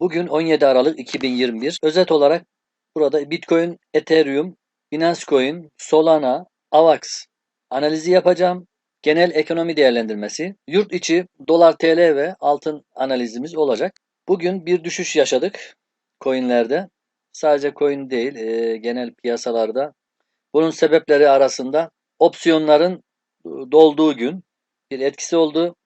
Bugün 17 Aralık 2021. Özet olarak burada Bitcoin, Ethereum, Binance Coin, Solana, AVAX analizi yapacağım. Genel ekonomi değerlendirmesi, yurt içi dolar TL ve altın analizimiz olacak. Bugün bir düşüş yaşadık coinlerde. Sadece coin değil, e, genel piyasalarda. Bunun sebepleri arasında opsiyonların dolduğu gün bir etkisi oldu.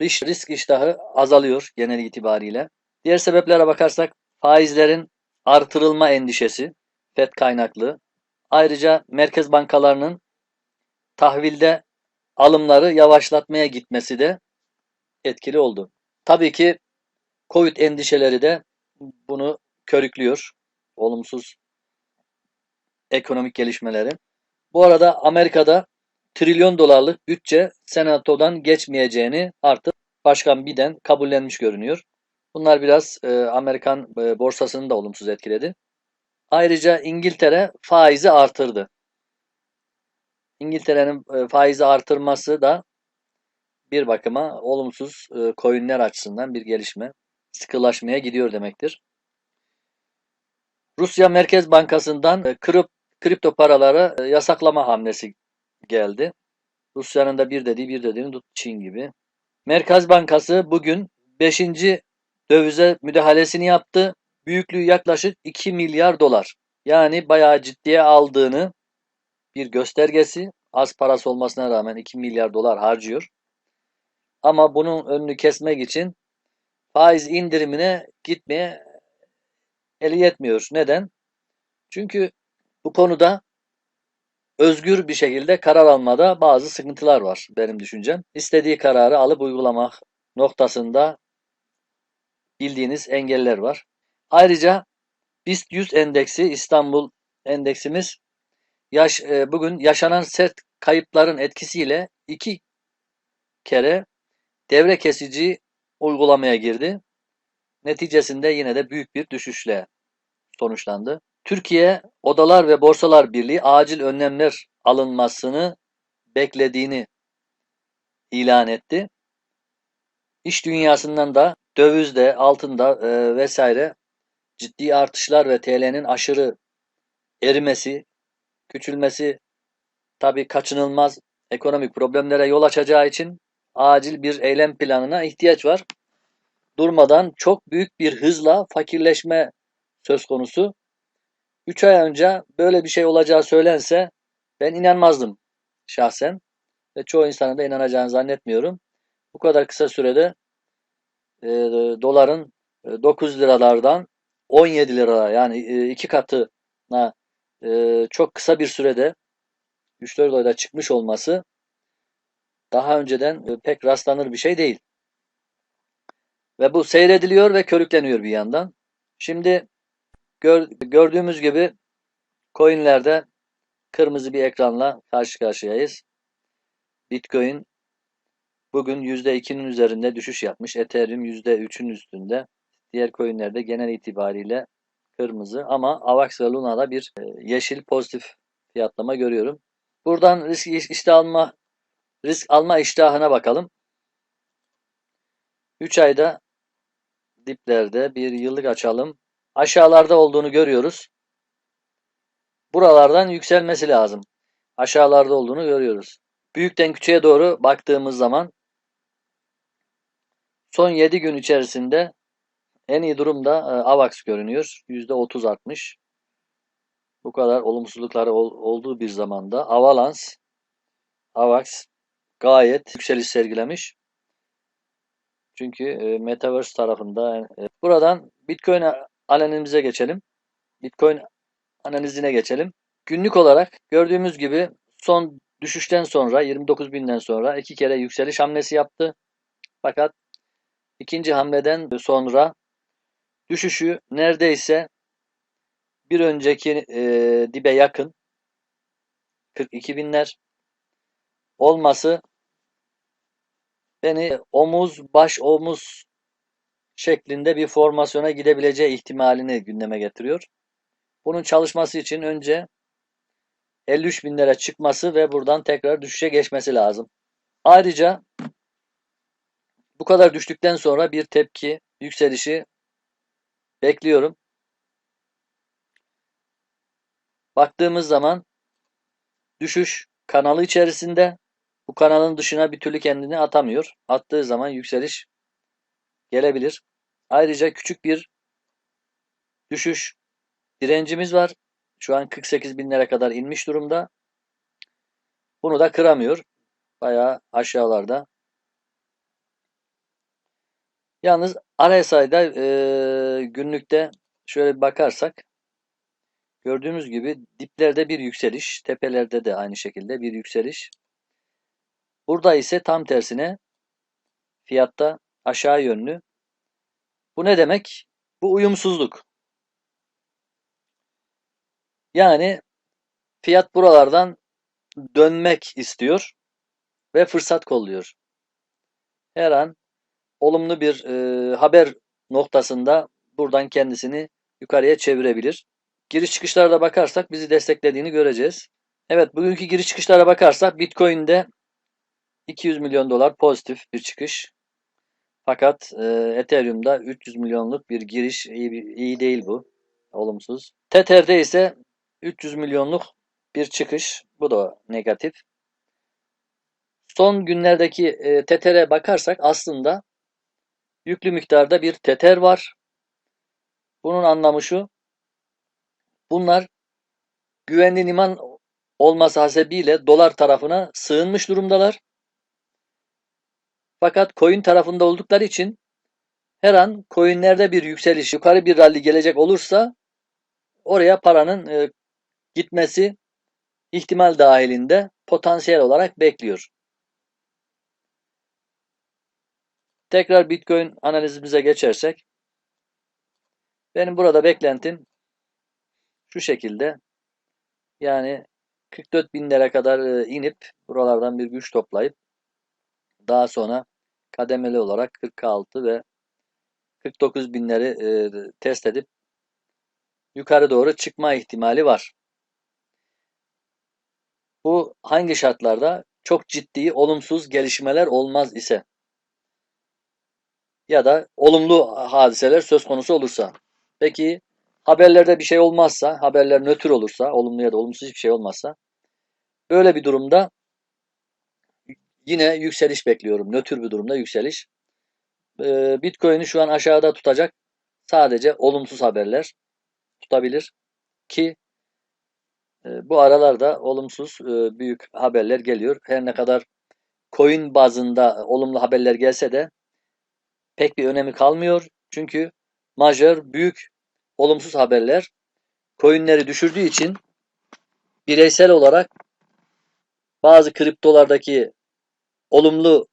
Risk, risk iştahı azalıyor genel itibariyle. Diğer sebeplere bakarsak faizlerin artırılma endişesi, FED kaynaklı. Ayrıca merkez bankalarının tahvilde alımları yavaşlatmaya gitmesi de etkili oldu. Tabii ki Covid endişeleri de bunu körüklüyor. Olumsuz ekonomik gelişmeleri. Bu arada Amerika'da trilyon dolarlık bütçe senatodan geçmeyeceğini artık Başkan Biden kabullenmiş görünüyor. Bunlar biraz e, Amerikan e, borsasını da olumsuz etkiledi. Ayrıca İngiltere faizi artırdı. İngiltere'nin e, faizi artırması da bir bakıma olumsuz e, coinler açısından bir gelişme. Sıkılaşmaya gidiyor demektir. Rusya Merkez Bankası'ndan e, krip, kripto paraları e, yasaklama hamlesi geldi. Rusya'nın da bir dediği bir dediğini tut Çin gibi. Merkez Bankası bugün 5. dövize müdahalesini yaptı. Büyüklüğü yaklaşık 2 milyar dolar. Yani bayağı ciddiye aldığını bir göstergesi. Az parası olmasına rağmen 2 milyar dolar harcıyor. Ama bunun önünü kesmek için faiz indirimine gitmeye eli yetmiyor. Neden? Çünkü bu konuda özgür bir şekilde karar almada bazı sıkıntılar var benim düşüncem. İstediği kararı alıp uygulamak noktasında bildiğiniz engeller var. Ayrıca BIST 100 endeksi İstanbul endeksimiz yaş, e, bugün yaşanan sert kayıpların etkisiyle iki kere devre kesici uygulamaya girdi. Neticesinde yine de büyük bir düşüşle sonuçlandı. Türkiye Odalar ve Borsalar Birliği acil önlemler alınmasını beklediğini ilan etti. İş dünyasından da dövizde, altında e, vesaire ciddi artışlar ve TL'nin aşırı erimesi, küçülmesi tabii kaçınılmaz ekonomik problemlere yol açacağı için acil bir eylem planına ihtiyaç var. Durmadan çok büyük bir hızla fakirleşme söz konusu. 3 ay önce böyle bir şey olacağı söylense ben inanmazdım şahsen ve çoğu insanın da inanacağını zannetmiyorum. Bu kadar kısa sürede e, doların e, 9 liralardan 17 lira yani e, iki katına e, çok kısa bir sürede 3-4 ayda çıkmış olması daha önceden e, pek rastlanır bir şey değil. Ve bu seyrediliyor ve körükleniyor bir yandan. Şimdi gör, gördüğümüz gibi coinlerde kırmızı bir ekranla karşı karşıyayız. Bitcoin bugün %2'nin üzerinde düşüş yapmış. Ethereum %3'ün üstünde. Diğer coinlerde genel itibariyle kırmızı ama AVAX ve Luna'da bir e, yeşil pozitif fiyatlama görüyorum. Buradan risk işte alma risk alma iştahına bakalım. 3 ayda diplerde bir yıllık açalım. Aşağılarda olduğunu görüyoruz. Buralardan yükselmesi lazım. Aşağılarda olduğunu görüyoruz. Büyükten küçüğe doğru baktığımız zaman son 7 gün içerisinde en iyi durumda e, AVAX görünüyor. %30 artmış. Bu kadar olumsuzlukları ol, olduğu bir zamanda Avalanche, AVAX gayet yükseliş sergilemiş. Çünkü e, Metaverse tarafında e, buradan Bitcoin analizimize geçelim. Bitcoin analizine geçelim. Günlük olarak gördüğümüz gibi son düşüşten sonra 29 binden sonra iki kere yükseliş hamlesi yaptı. Fakat ikinci hamleden sonra düşüşü neredeyse bir önceki e, dibe yakın 42 binler olması beni omuz baş omuz şeklinde bir formasyona gidebileceği ihtimalini gündeme getiriyor. Bunun çalışması için önce 53 binlere çıkması ve buradan tekrar düşüşe geçmesi lazım. Ayrıca bu kadar düştükten sonra bir tepki yükselişi Bekliyorum. Baktığımız zaman düşüş kanalı içerisinde bu kanalın dışına bir türlü kendini atamıyor. Attığı zaman yükseliş gelebilir. Ayrıca küçük bir düşüş direncimiz var. Şu an 48 binlere kadar inmiş durumda. Bunu da kıramıyor. Bayağı aşağılarda. Yalnız RSI'da e, günlükte şöyle bir bakarsak gördüğümüz gibi diplerde bir yükseliş, tepelerde de aynı şekilde bir yükseliş. Burada ise tam tersine fiyatta aşağı yönlü. Bu ne demek? Bu uyumsuzluk. Yani fiyat buralardan dönmek istiyor ve fırsat kolluyor. Her an olumlu bir e, haber noktasında buradan kendisini yukarıya çevirebilir. Giriş çıkışlarda bakarsak bizi desteklediğini göreceğiz. Evet bugünkü giriş çıkışlara bakarsak Bitcoin'de 200 milyon dolar pozitif bir çıkış. Fakat e, Ethereum'da 300 milyonluk bir giriş iyi, iyi değil bu. Olumsuz. Tether'de ise 300 milyonluk bir çıkış. Bu da negatif. Son günlerdeki e, Tether'e bakarsak aslında yüklü miktarda bir Tether var. Bunun anlamı şu. Bunlar güvenli liman olması hasebiyle dolar tarafına sığınmış durumdalar. Fakat coin tarafında oldukları için her an coinlerde bir yükseliş, yukarı bir rally gelecek olursa oraya paranın e, gitmesi ihtimal dahilinde potansiyel olarak bekliyor. Tekrar Bitcoin analizimize geçersek benim burada beklentim şu şekilde yani 44 binlere kadar e, inip buralardan bir güç toplayıp daha sonra kademeli olarak 46 ve 49 binleri e, test edip yukarı doğru çıkma ihtimali var. Bu hangi şartlarda? Çok ciddi olumsuz gelişmeler olmaz ise ya da olumlu hadiseler söz konusu olursa. Peki haberlerde bir şey olmazsa, haberler nötr olursa, olumlu ya da olumsuz hiçbir şey olmazsa böyle bir durumda yine yükseliş bekliyorum. Nötr bir durumda yükseliş. Ee, Bitcoin'i şu an aşağıda tutacak sadece olumsuz haberler tutabilir ki e, bu aralarda olumsuz e, büyük haberler geliyor. Her ne kadar coin bazında olumlu haberler gelse de pek bir önemi kalmıyor. Çünkü majör büyük olumsuz haberler coinleri düşürdüğü için bireysel olarak bazı kriptolardaki olumlu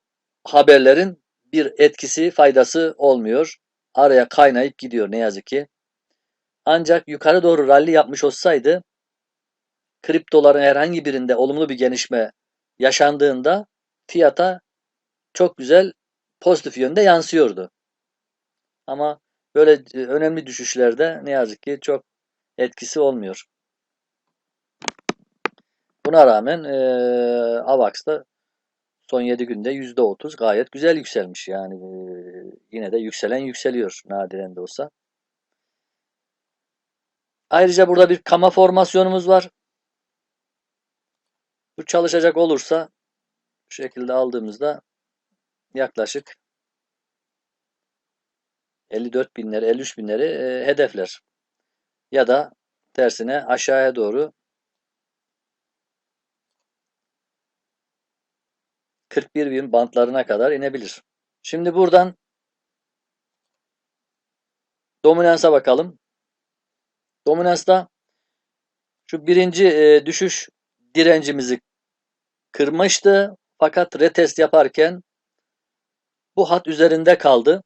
haberlerin bir etkisi, faydası olmuyor. Araya kaynayıp gidiyor ne yazık ki. Ancak yukarı doğru rally yapmış olsaydı kriptoların herhangi birinde olumlu bir gelişme yaşandığında fiyata çok güzel pozitif yönde yansıyordu. Ama böyle e, önemli düşüşlerde ne yazık ki çok etkisi olmuyor. Buna rağmen e, AVAX'da son 7 günde %30 gayet güzel yükselmiş. Yani e, yine de yükselen yükseliyor nadiren de olsa. Ayrıca burada bir kama formasyonumuz var. Bu çalışacak olursa bu şekilde aldığımızda yaklaşık 54 binleri 53 binleri e, hedefler. Ya da tersine aşağıya doğru 41 bin bantlarına kadar inebilir. Şimdi buradan dominansa bakalım. Dominansta şu birinci e, düşüş direncimizi kırmıştı. Fakat retest yaparken bu hat üzerinde kaldı.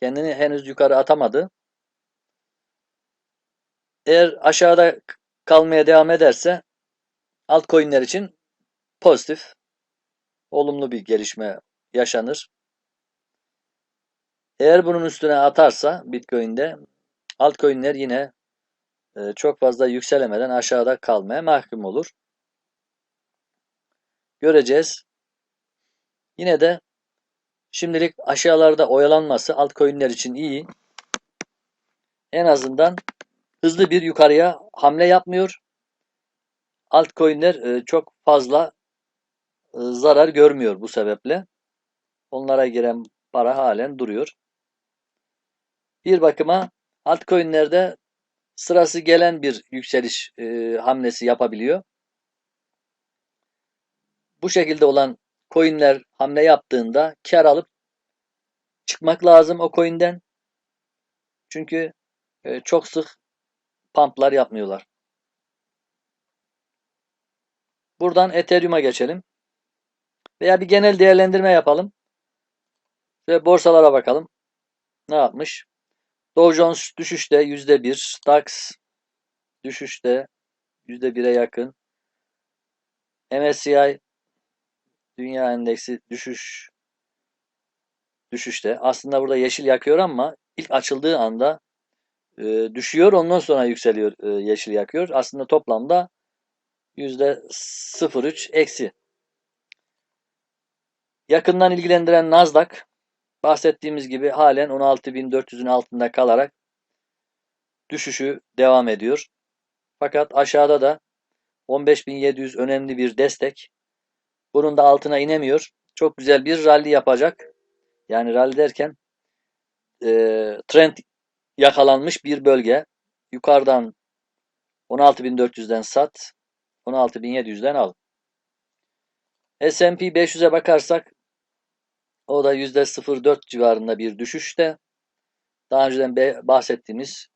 Kendini henüz yukarı atamadı. Eğer aşağıda kalmaya devam ederse altcoin'ler için pozitif, olumlu bir gelişme yaşanır. Eğer bunun üstüne atarsa Bitcoin'de altcoin'ler yine e, çok fazla yükselemeden aşağıda kalmaya mahkum olur. Göreceğiz. Yine de şimdilik aşağılarda oyalanması altcoin'ler için iyi. en azından hızlı bir yukarıya hamle yapmıyor. Altcoin'ler e, çok fazla e, zarar görmüyor bu sebeple. Onlara giren para halen duruyor. Bir bakıma altcoin'lerde sırası gelen bir yükseliş e, hamlesi yapabiliyor. Bu şekilde olan coin'ler hamle yaptığında kar alıp çıkmak lazım o coin'den. Çünkü e, çok sık pumplar yapmıyorlar. Buradan Ethereum'a geçelim. Veya bir genel değerlendirme yapalım. Ve borsalara bakalım. Ne yapmış? Dow Jones düşüşte %1. DAX düşüşte %1'e yakın. MSCI Dünya Endeksi düşüş düşüşte. Aslında burada yeşil yakıyor ama ilk açıldığı anda e, düşüyor ondan sonra yükseliyor e, yeşil yakıyor. Aslında toplamda %03 eksi. Yakından ilgilendiren Nasdaq bahsettiğimiz gibi halen 16.400'ün altında kalarak düşüşü devam ediyor. Fakat aşağıda da 15.700 önemli bir destek. Bunun da altına inemiyor. Çok güzel bir rally yapacak. Yani rally derken e, trend yakalanmış bir bölge. Yukarıdan 16.400'den sat, 16.700'den al. S&P 500'e bakarsak o da %0.4 civarında bir düşüşte. Daha önceden bahsettiğimiz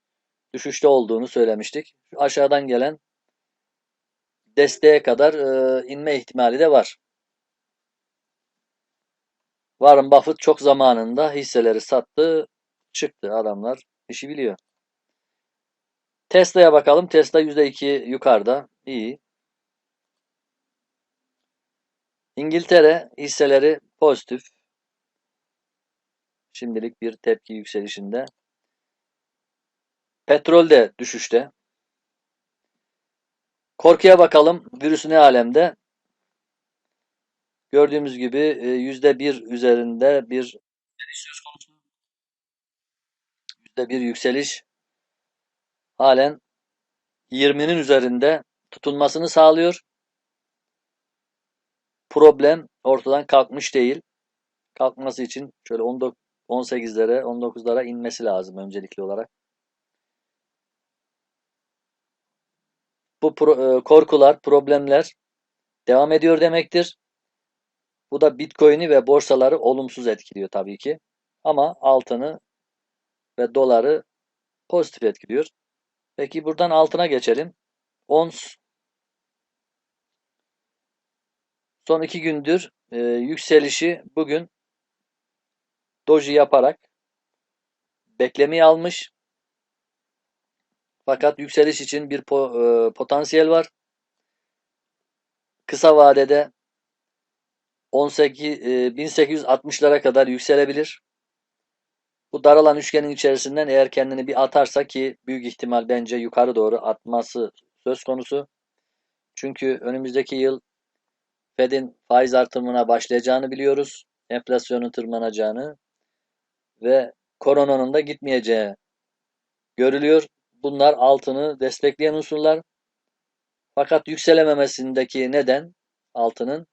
düşüşte olduğunu söylemiştik. Aşağıdan gelen desteğe kadar e, inme ihtimali de var. Warren Buffett çok zamanında hisseleri sattı, çıktı adamlar işi biliyor. Tesla'ya bakalım. Tesla %2 yukarıda. İyi. İngiltere hisseleri pozitif. Şimdilik bir tepki yükselişinde. Petrol de düşüşte. Korkuya bakalım. Virüsü ne alemde? Gördüğümüz gibi %1 üzerinde bir söz konusu. %1 yükseliş halen 20'nin üzerinde tutunmasını sağlıyor. Problem ortadan kalkmış değil. Kalkması için şöyle 18'lere, 19'lara inmesi lazım öncelikli olarak. Bu pro, e, korkular, problemler devam ediyor demektir. Bu da Bitcoin'i ve borsaları olumsuz etkiliyor tabii ki. Ama altını ve doları pozitif etkiliyor. Peki buradan altına geçelim. Ons son iki gündür e, yükselişi bugün doji yaparak beklemeyi almış. Fakat yükseliş için bir po, e, potansiyel var. Kısa vadede 18 e, 1860'lara kadar yükselebilir. Bu daralan üçgenin içerisinden eğer kendini bir atarsa ki büyük ihtimal bence yukarı doğru atması söz konusu. Çünkü önümüzdeki yıl Fed'in faiz artırımına başlayacağını biliyoruz. Enflasyonun tırmanacağını ve koronanın da gitmeyeceği görülüyor. Bunlar altını destekleyen unsurlar. Fakat yükselememesindeki neden altının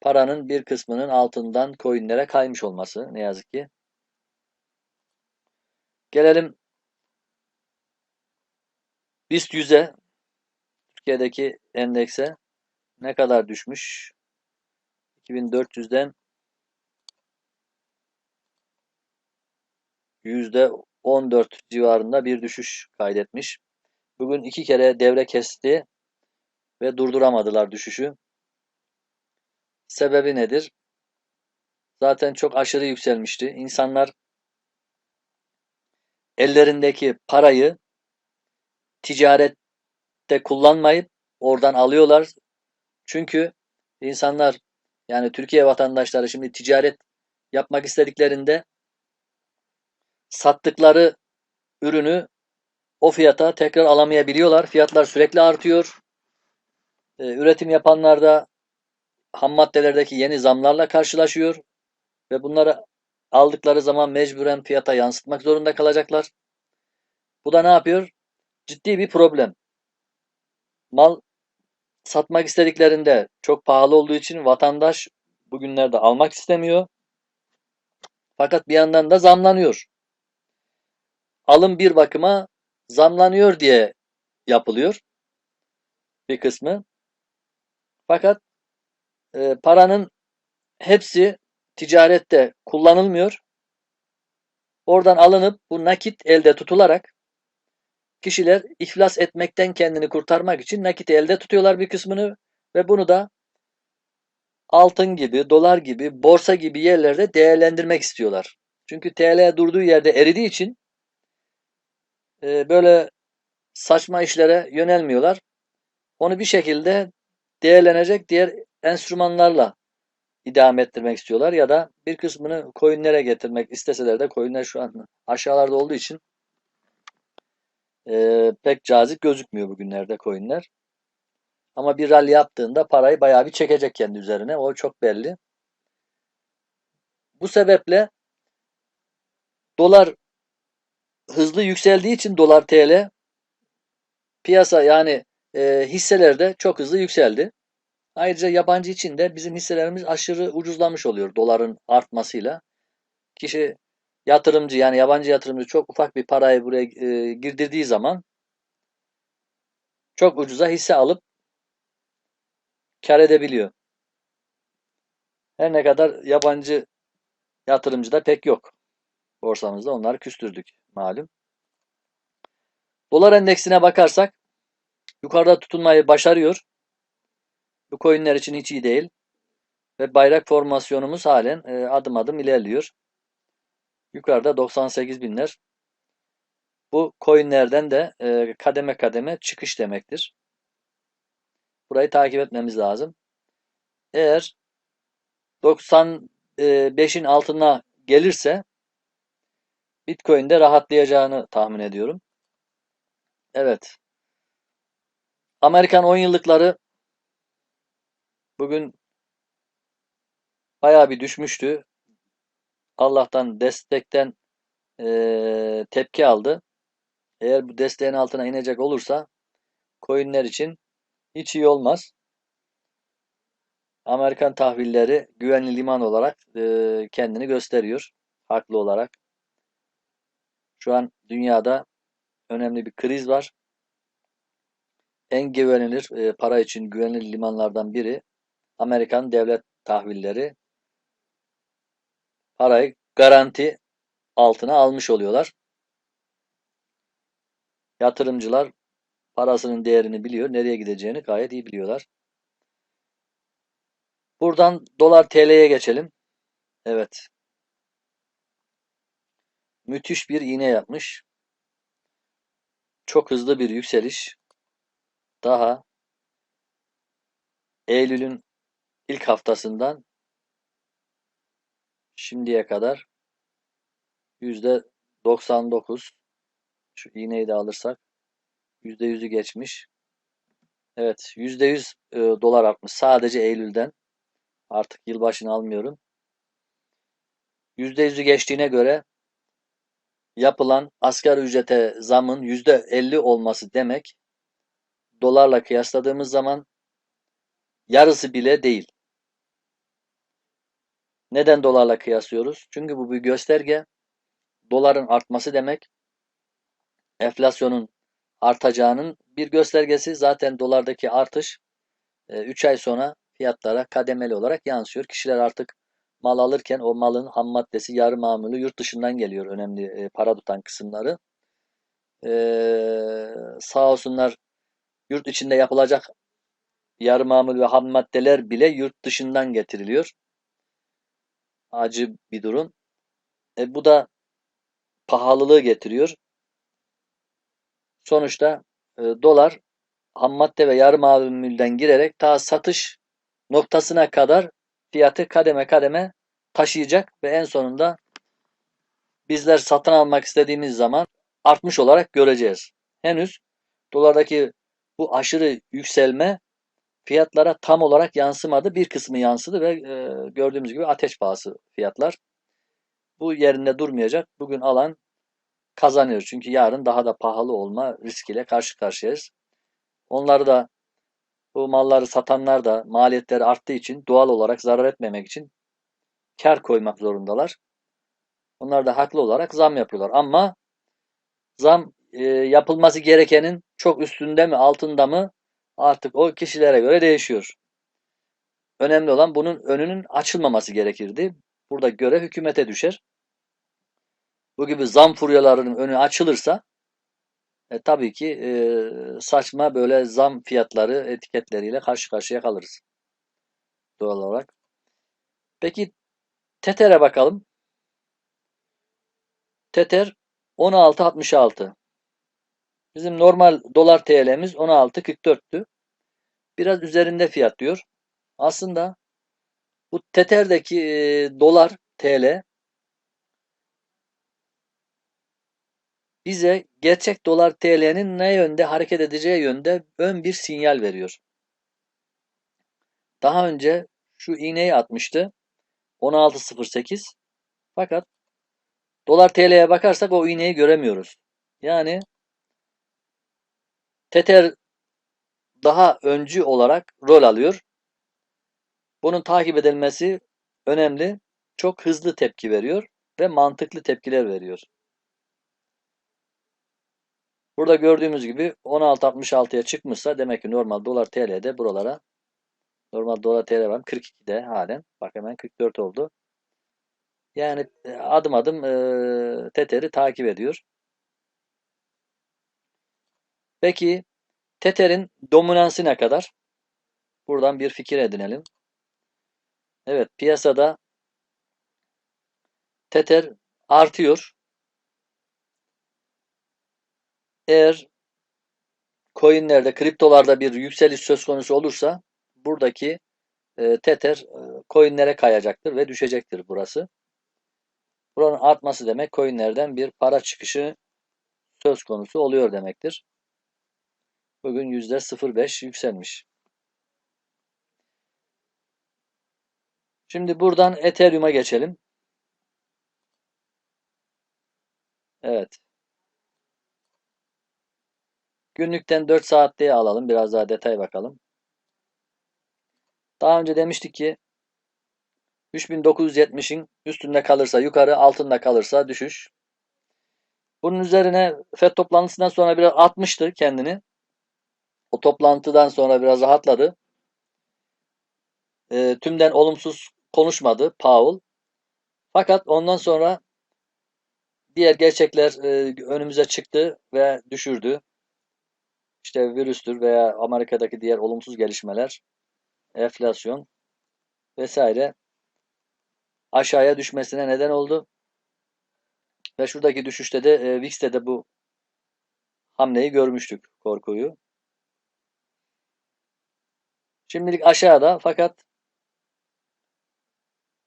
paranın bir kısmının altından coinlere kaymış olması ne yazık ki. Gelelim BIST 100'e Türkiye'deki endekse ne kadar düşmüş? 2400'den %14 civarında bir düşüş kaydetmiş. Bugün iki kere devre kesti ve durduramadılar düşüşü. Sebebi nedir? Zaten çok aşırı yükselmişti. İnsanlar ellerindeki parayı ticarette kullanmayıp oradan alıyorlar. Çünkü insanlar yani Türkiye vatandaşları şimdi ticaret yapmak istediklerinde sattıkları ürünü o fiyata tekrar alamayabiliyorlar. Fiyatlar sürekli artıyor. Ee, üretim yapanlar da ham maddelerdeki yeni zamlarla karşılaşıyor ve bunları aldıkları zaman mecburen fiyata yansıtmak zorunda kalacaklar. Bu da ne yapıyor? Ciddi bir problem. Mal satmak istediklerinde çok pahalı olduğu için vatandaş bugünlerde almak istemiyor. Fakat bir yandan da zamlanıyor. Alım bir bakıma zamlanıyor diye yapılıyor bir kısmı. Fakat e, paranın hepsi ticarette kullanılmıyor. Oradan alınıp bu nakit elde tutularak kişiler iflas etmekten kendini kurtarmak için nakiti elde tutuyorlar bir kısmını ve bunu da altın gibi, dolar gibi, borsa gibi yerlerde değerlendirmek istiyorlar. Çünkü TL durduğu yerde eridiği için e, böyle saçma işlere yönelmiyorlar. Onu bir şekilde değerlenecek diğer enstrümanlarla idame ettirmek istiyorlar ya da bir kısmını coinlere getirmek isteseler de coinler şu an aşağılarda olduğu için e, pek cazip gözükmüyor bugünlerde coinler. Ama bir rally yaptığında parayı bayağı bir çekecek kendi üzerine. O çok belli. Bu sebeple dolar hızlı yükseldiği için dolar TL piyasa yani e, hisselerde çok hızlı yükseldi. Ayrıca yabancı için de bizim hisselerimiz aşırı ucuzlamış oluyor doların artmasıyla. Kişi yatırımcı yani yabancı yatırımcı çok ufak bir parayı buraya e, girdirdiği zaman çok ucuza hisse alıp kar edebiliyor. Her ne kadar yabancı yatırımcı da pek yok. Borsamızda onları küstürdük malum. Dolar endeksine bakarsak yukarıda tutunmayı başarıyor. Bu coinler için hiç iyi değil. Ve bayrak formasyonumuz halen e, adım adım ilerliyor. Yukarıda 98 binler. Bu coinlerden de e, kademe kademe çıkış demektir. Burayı takip etmemiz lazım. Eğer 95'in altına gelirse Bitcoin'de rahatlayacağını tahmin ediyorum. Evet. Amerikan 10 yıllıkları bugün bayağı bir düşmüştü. Allah'tan destekten e, tepki aldı. Eğer bu desteğin altına inecek olursa coinler için hiç iyi olmaz. Amerikan tahvilleri güvenli liman olarak e, kendini gösteriyor. Haklı olarak. Şu an dünyada önemli bir kriz var. En güvenilir e, para için güvenilir limanlardan biri Amerikan devlet tahvilleri. Parayı garanti altına almış oluyorlar. Yatırımcılar parasının değerini biliyor, nereye gideceğini gayet iyi biliyorlar. Buradan dolar TL'ye geçelim. Evet. Müthiş bir iğne yapmış. Çok hızlı bir yükseliş. Daha Eylül'ün ilk haftasından şimdiye kadar %99 şu iğneyi de alırsak %100'ü geçmiş. Evet %100 e, dolar artmış sadece Eylül'den. Artık yılbaşını almıyorum. %100'ü geçtiğine göre yapılan asgari ücrete zamın %50 olması demek dolarla kıyasladığımız zaman yarısı bile değil. Neden dolarla kıyaslıyoruz? Çünkü bu bir gösterge. Doların artması demek enflasyonun artacağının bir göstergesi. Zaten dolardaki artış 3 e, ay sonra fiyatlara kademeli olarak yansıyor. Kişiler artık mal alırken o malın ham maddesi yarı mamülü yurt dışından geliyor önemli e, para tutan kısımları. Ee, sağ olsunlar yurt içinde yapılacak yarı mamül ve ham maddeler bile yurt dışından getiriliyor. Acı bir durum. E, bu da pahalılığı getiriyor. Sonuçta e, dolar ham madde ve yarı mamulden girerek ta satış noktasına kadar fiyatı kademe kademe taşıyacak ve en sonunda bizler satın almak istediğimiz zaman artmış olarak göreceğiz. Henüz dolardaki bu aşırı yükselme fiyatlara tam olarak yansımadı. Bir kısmı yansıdı ve e, gördüğümüz gibi ateş pahası fiyatlar. Bu yerinde durmayacak. Bugün alan kazanıyor. Çünkü yarın daha da pahalı olma riskiyle karşı karşıyayız. Onları da bu malları satanlar da maliyetleri arttığı için doğal olarak zarar etmemek için kar koymak zorundalar. Onlar da haklı olarak zam yapıyorlar. Ama zam e, yapılması gerekenin çok üstünde mi altında mı artık o kişilere göre değişiyor. Önemli olan bunun önünün açılmaması gerekirdi. Burada görev hükümete düşer. Bu gibi zam furyalarının önü açılırsa e, tabii ki e, saçma böyle zam fiyatları etiketleriyle karşı karşıya kalırız. Doğal olarak. Peki Tether'e bakalım. Tether 16.66. Bizim normal dolar TL'miz 16.44'tü. Biraz üzerinde fiyat diyor. Aslında bu Tether'deki e, dolar TL bize gerçek dolar TL'nin ne yönde hareket edeceği yönde ön bir sinyal veriyor. Daha önce şu iğneyi atmıştı. 16.08 fakat dolar TL'ye bakarsak o iğneyi göremiyoruz. Yani Tether daha öncü olarak rol alıyor. Bunun takip edilmesi önemli. Çok hızlı tepki veriyor ve mantıklı tepkiler veriyor. Burada gördüğümüz gibi 16.66'ya çıkmışsa demek ki normal dolar TL'de buralara normal dolar TL var 42'de halen. Bak hemen 44 oldu. Yani adım adım e, Tether'i takip ediyor. Peki Tether'in dominansı ne kadar? Buradan bir fikir edinelim. Evet piyasada Tether artıyor. Eğer coinlerde, kriptolarda bir yükseliş söz konusu olursa buradaki e, Tether e, coinlere kayacaktır ve düşecektir burası. Buranın artması demek coinlerden bir para çıkışı söz konusu oluyor demektir. Bugün %0.5 yükselmiş. Şimdi buradan Ethereum'a geçelim. Evet. Günlükten 4 saatliğe alalım. Biraz daha detay bakalım. Daha önce demiştik ki 3970'in üstünde kalırsa yukarı, altında kalırsa düşüş. Bunun üzerine FED toplantısından sonra biraz atmıştı kendini. O toplantıdan sonra biraz rahatladı. E, tümden olumsuz konuşmadı Powell. Fakat ondan sonra diğer gerçekler e, önümüze çıktı ve düşürdü. İşte virüstür veya Amerika'daki diğer olumsuz gelişmeler, enflasyon vesaire aşağıya düşmesine neden oldu. Ve şuradaki düşüşte de e, VIX'te de bu hamleyi görmüştük korkuyu. Şimdilik aşağıda fakat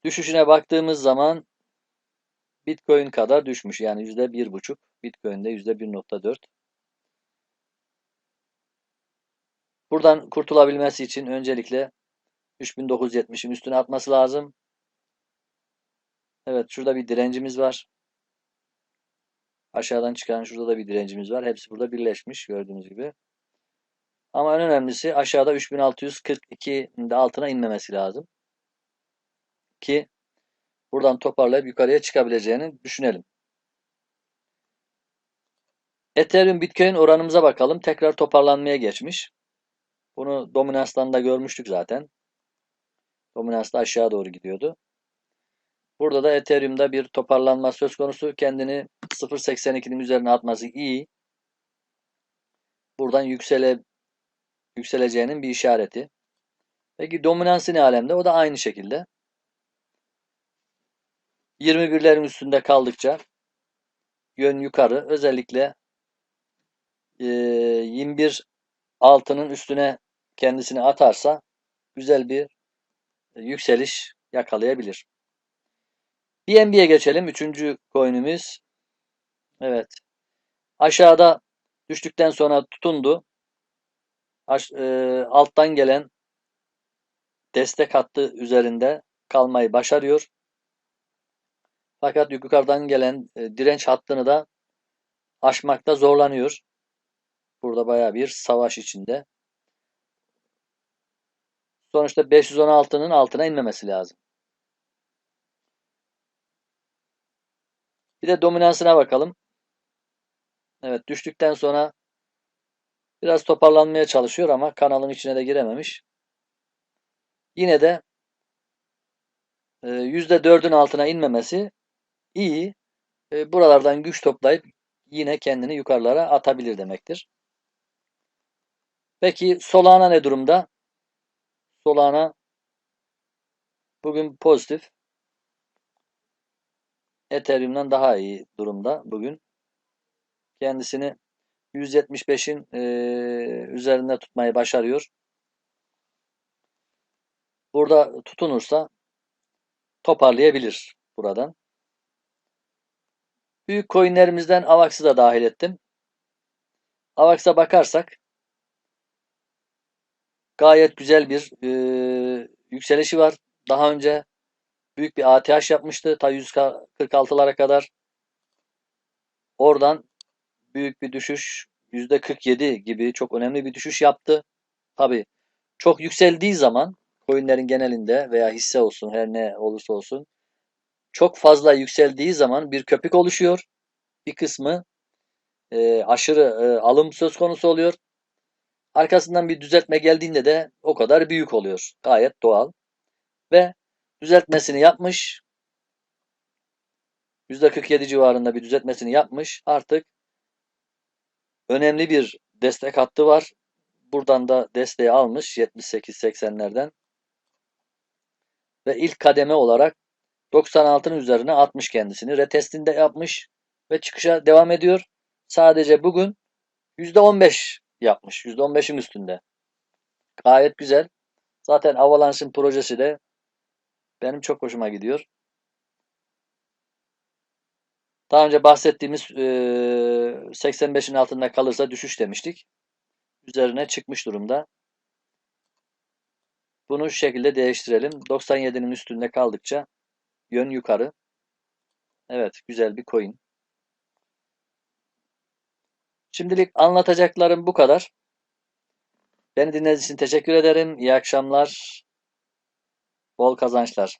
düşüşüne baktığımız zaman Bitcoin kadar düşmüş. Yani yüzde bir buçuk. Bitcoin'de yüzde bir nokta dört. Buradan kurtulabilmesi için öncelikle 3970'in üstüne atması lazım. Evet şurada bir direncimiz var. Aşağıdan çıkan şurada da bir direncimiz var. Hepsi burada birleşmiş gördüğünüz gibi. Ama en önemlisi aşağıda 3642'nin de altına inmemesi lazım. Ki buradan toparlayıp yukarıya çıkabileceğini düşünelim. Ethereum Bitcoin oranımıza bakalım. Tekrar toparlanmaya geçmiş. Bunu dominanstan da görmüştük zaten. Dominans da aşağı doğru gidiyordu. Burada da Ethereum'da bir toparlanma söz konusu. Kendini 0.82'nin üzerine atması iyi. Buradan yüksele, yükseleceğinin bir işareti. Peki dominansı ne alemde? O da aynı şekilde. 21'lerin üstünde kaldıkça yön yukarı. Özellikle 21 altının üstüne kendisini atarsa güzel bir yükseliş yakalayabilir. BNB'ye geçelim. Üçüncü coin'imiz. Evet. Aşağıda düştükten sonra tutundu. E, alttan gelen destek hattı üzerinde kalmayı başarıyor. Fakat yukarıdan gelen e, direnç hattını da aşmakta zorlanıyor. Burada baya bir savaş içinde. Sonuçta 516'nın altına inmemesi lazım. Bir de dominansına bakalım. Evet düştükten sonra biraz toparlanmaya çalışıyor ama kanalın içine de girememiş. Yine de %4'ün altına inmemesi iyi. E, buralardan güç toplayıp yine kendini yukarılara atabilir demektir. Peki Solana ne durumda? Solana bugün pozitif. Ethereum'dan daha iyi durumda bugün. Kendisini 175'in e, üzerinde tutmayı başarıyor. Burada tutunursa toparlayabilir buradan. Büyük coinlerimizden AVAX'ı da dahil ettim. AVAX'a bakarsak gayet güzel bir e, yükselişi var. Daha önce büyük bir ATH yapmıştı. Ta 146'lara kadar. Oradan büyük bir düşüş %47 gibi çok önemli bir düşüş yaptı. Tabi çok yükseldiği zaman coinlerin genelinde veya hisse olsun her ne olursa olsun çok fazla yükseldiği zaman bir köpük oluşuyor. Bir kısmı e, aşırı e, alım söz konusu oluyor. Arkasından bir düzeltme geldiğinde de o kadar büyük oluyor. Gayet doğal. Ve düzeltmesini yapmış. %47 civarında bir düzeltmesini yapmış. Artık önemli bir destek hattı var. Buradan da desteği almış 78-80'lerden. Ve ilk kademe olarak 96'nın üzerine atmış kendisini. Retestinde yapmış ve çıkışa devam ediyor. Sadece bugün %15 yapmış. %15'in üstünde. Gayet güzel. Zaten Avalanche'ın projesi de benim çok hoşuma gidiyor. Daha önce bahsettiğimiz 85'in altında kalırsa düşüş demiştik. Üzerine çıkmış durumda. Bunu şu şekilde değiştirelim. 97'nin üstünde kaldıkça yön yukarı. Evet güzel bir coin. Şimdilik anlatacaklarım bu kadar. Beni dinlediğiniz için teşekkür ederim. İyi akşamlar. Bol kazançlar.